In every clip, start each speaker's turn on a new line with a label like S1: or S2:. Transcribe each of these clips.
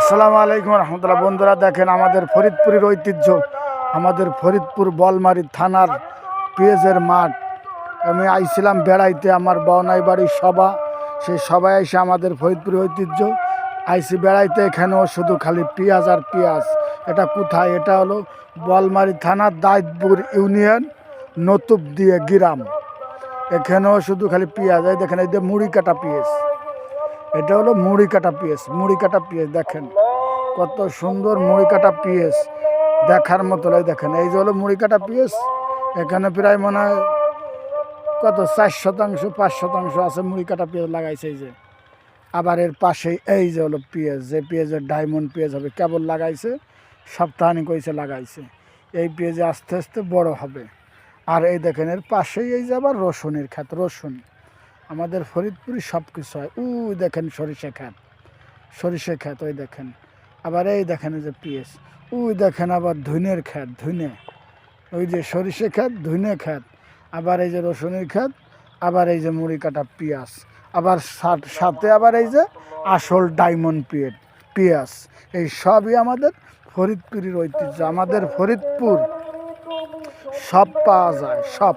S1: আসসালামু আলাইকুম রহমতুল্লাহ। বন্ধুরা দেখেন, আমাদের ফরিদপুরের ঐতিহ্য, আমাদের ফরিদপুর বলমারি থানার পেঁয়াজের মাঠ। আমি আইছিলাম বেড়াইতে, আমার বনাই বাড়ির সভা। সেই সবাই এসে আমাদের ফরিদপুরের ঐতিহ্য। আইসি বেড়াইতে, এখানেও শুধু খালি পেঁয়াজ আর পেঁয়াজ। এটা কোথায়? এটা হলো বলমারি থানার দায়িতপুর ইউনিয়ন নতুব দিয়ে গ্রাম। এখানেও শুধু খালি পেঁয়াজ। এই দেখেন, এই যে মুড়ি কাটা পেঁয়াজ। এটা হলো মুড়ি কাটা পিএস, মুড়ি কাটা পিএস, দেখেন। কত সুন্দর মুড়ি কাটা পিএস, দেখার মতো দেখেন। এই যে হলো মুড়ি কাটা পিএস, এখানে প্রায় মনে হয় কত, চার শতাংশ, পাঁচ শতাংশ আছে মুড়ি কাটা পেঁয়াজ লাগাইছে এই যে। আবার এর পাশেই এই যে হলো পেঁয়াজ যে পেঁয়াজের ডায়মন্ড পেঁয়াজ হবে, কেবল লাগাইছে সপ্তাহানি কইছে লাগাইছে। এই পেঁয়াজে আস্তে আস্তে বড় হবে। আর এই দেখেন, এর পাশেই এই যে আবার রসুনের খাত রসুন। আমাদের ফরিদপুরে সব কিছু হয়। উই দেখেন সরিষা খাত সরিষা খাত ওই দেখেন। আবার এই দেখেন যে পিএস। উই দেখেন আবার ধুনের খাত ধুনে। ওই যে সরিষা খাত ধুনে খাত আবার এই যে রসুনের খাত আবার এই যে মুড়ি কাটা পেঁয়াজ। আবার সাথে আবার এই যে আসল ডায়মন্ড পিয়েট পেঁয়াজ। এই সবই আমাদের ফরিদপুরের ঐতিহ্য। আমাদের ফরিদপুর সব পাওয়া যায়, সব।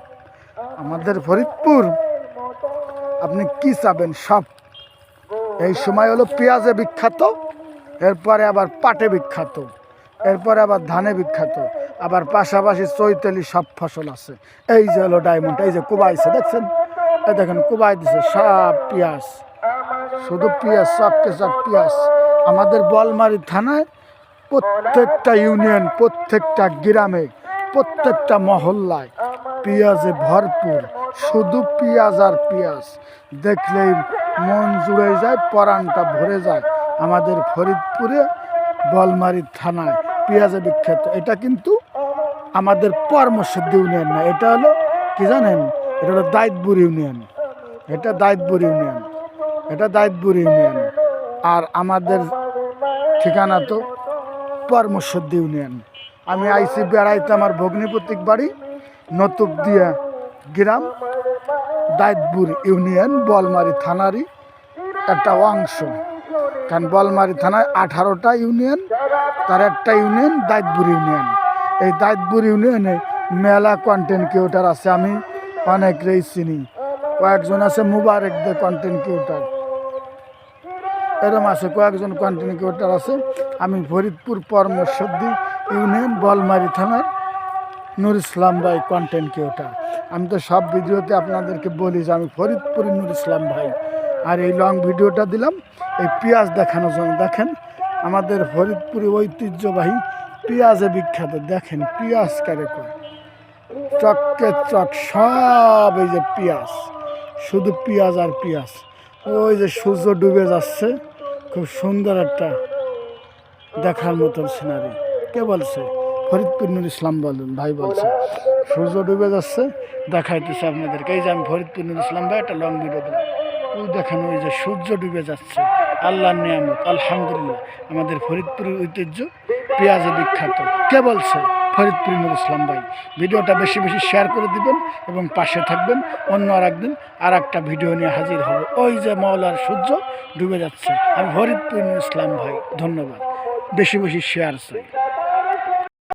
S1: আমাদের ফরিদপুর আপনি কি চাবেন? সব। এই সময় হলো পেঁয়াজে বিখ্যাত, এরপরে আবার পাটে বিখ্যাত, এরপরে আবার ধানে বিখ্যাত, আবার পাশাপাশি চৈতালি সব ফসল আছে। এই যে হলো ডায়মন্ড এই যে কুবাইছে দেখছেন? এই দেখেন কুবাই দিছে সব পেঁয়াজ। শুধু পেঁয়াজ চককে চক পেঁয়াজ। আমাদের বলমারি থানায় প্রত্যেকটা ইউনিয়ন, প্রত্যেকটা গ্রামে, প্রত্যেকটা মহল্লায় পেঁয়াজে ভরপুর শুধু পেঁয়াজ আর পেঁয়াজ। দেখলেই মন জুড়ে যায় পরানটা ভরে যায়। আমাদের ফরিদপুরে বলমারি থানায় পেঁয়াজে বিখ্যাত। এটা কিন্তু আমাদের পরামর্শিদ্ধ ইউনিয়ন না, এটা হলো কি জানেন? এটা হলো দায়িতপুর ইউনিয়ন। এটা দায়িতপুর ইউনিয়ন। এটা দায়িতপুর ইউনিয়ন। আর আমাদের ঠিকানা তো পরমশ্বদ্দ ইউনিয়ন। আমি আইসি বেড়াইতে আমার ভগ্নিপতিক বাড়ি নতুব দিয়া গ্রাম দায়তপুর ইউনিয়ন, বলমারি থানারই একটা অংশ। কারণ বলমারি থানায় আঠারোটা ইউনিয়ন, তার একটা ইউনিয়ন দায়তপুর ইউনিয়ন। এই দায়তপুর ইউনিয়নে মেলা কন্টেন্ট ক্রিয়েটার আছে, আমি অনেক রেই চিনি। কয়েকজন আছে মুবারক দে কন্টেন্ট ক্রিয়েটার এরম আছে কয়েকজন কন্টেন্ট ক্রিয়েটার আছে। আমি ফরিদপুর পরমশ্বদ্দী ইউনিয়ন, বলমারি থানার নুর ইসলাম ভাই কন্টেন্ট ক্রিয়েটার আমি তো সব ভিডিওতে আপনাদেরকে বলি যে আমি ফরিদপুরি নুর ইসলাম ভাই। আর এই লং ভিডিওটা দিলাম, এই পেঁয়াজ দেখানোর জন্য। দেখেন, আমাদের ফরিদপুরি ঐতিহ্যবাহী পেঁয়াজে বিখ্যাত। দেখেন, পেঁয়াজ কারে কয়? চককে চক, সব এই যে পেঁয়াজ। শুধু পেঁয়াজ আর পেঁয়াজ। ওই যে সূর্য ডুবে যাচ্ছে, খুব সুন্দর একটা দেখার মতন সিনারি কে বলছে? ফরিদপুর নুর ইসলাম বলেন, ভাই বলছে। সূর্য ডুবে যাচ্ছে, দেখাইতেছে আপনাদেরকে। এই যে আমি ফরিদপুর নুর ইসলাম ভাই, একটা লং ভিডিও দিলাম। ওই দেখেন ওই যে সূর্য ডুবে যাচ্ছে। আল্লাহর নিয়ামত, আলহামদুলিল্লাহ। আমাদের ফরিদপুরের ঐতিহ্য পেঁয়াজে বিখ্যাত। কে বলছে? ফরিদপুর নুর ইসলাম ভাই। ভিডিওটা বেশি বেশি শেয়ার করে দিবেন এবং পাশে থাকবেন। অন্য আর একদিন আর একটা ভিডিও নিয়ে হাজির হব। ওই যে মৌলার সূর্য ডুবে যাচ্ছে। আমি ফরিদপুর নুর ইসলাম ভাই, ধন্যবাদ। বেশি বেশি শেয়ার চাই।